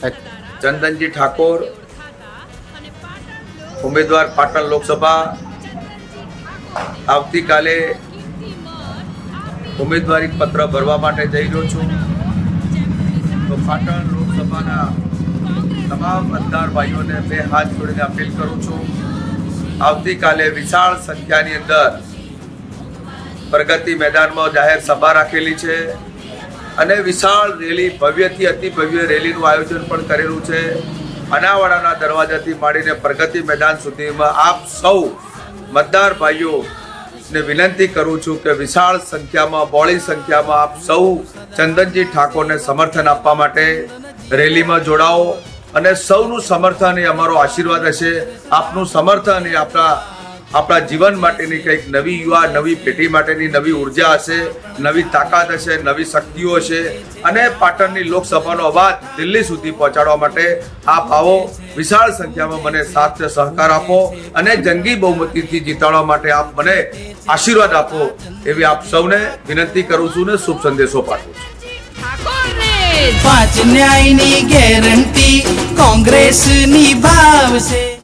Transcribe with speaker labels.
Speaker 1: ચંદનજી ઠાકોર, ઉમેદવાર પાટણ લોકસભા. આવતીકાલે ઉમેદવારી પત્ર ભરવા માટે જઈ રહ્યો છું. તો પાટણ લોકસભાના તમામ મતદાર ભાઈઓને બે હાથ જોડીને અપીલ કરું છું. આવતીકાલે વિશાળ સંખ્યાની અંદર પ્રગતિ મેદાનમાં જાહેર સભા રાખેલી છે. અને વિશાળ રેલી, ભવ્યથી અતિ ભવ્ય રેલીનું આયોજન પણ કરેલું છે. અનાવાડાના દરવાજાથી માંડીને પ્રગતિ મેદાન સુધીમાં આપ સૌ મતદાર ભાઈઓ ને વિનંતી કરું છું કે વિશાળ સંખ્યામાં બોળી સંખ્યામાં આપ સૌ ચંદનજી ઠાકોરને સમર્થન આપવા માટે રેલીમાં જોડાઓ અને સૌનું સમર્થન એ અમારો આશીર્વાદ હશે. આપનું સમર્થન એ આપણા આપણા જીવન માટેની કંઈક નવી યુવા, નવી પેઢી માટેની નવી ઊર્જા હશે, નવી તાકાત હશે, નવી શક્તિઓ હશે. અને પાટણની લોકસભાનો અવાજ દિલ્હી સુધી પહોંચાડવા માટે આપ આવો, વિશાળ સંખ્યામાં મને સાથ સહકાર આપો અને જંગી બહુમતીથી જીતાડવા માટે આપ મને આશીર્વાદ આપો એવી આપ સૌને વિનંતી કરું છું ને શુભ સંદેશો પાઠવું છું.
Speaker 2: પાંચ ન્યાયની ગેરંટી કોંગ્રેસ નિભાવશે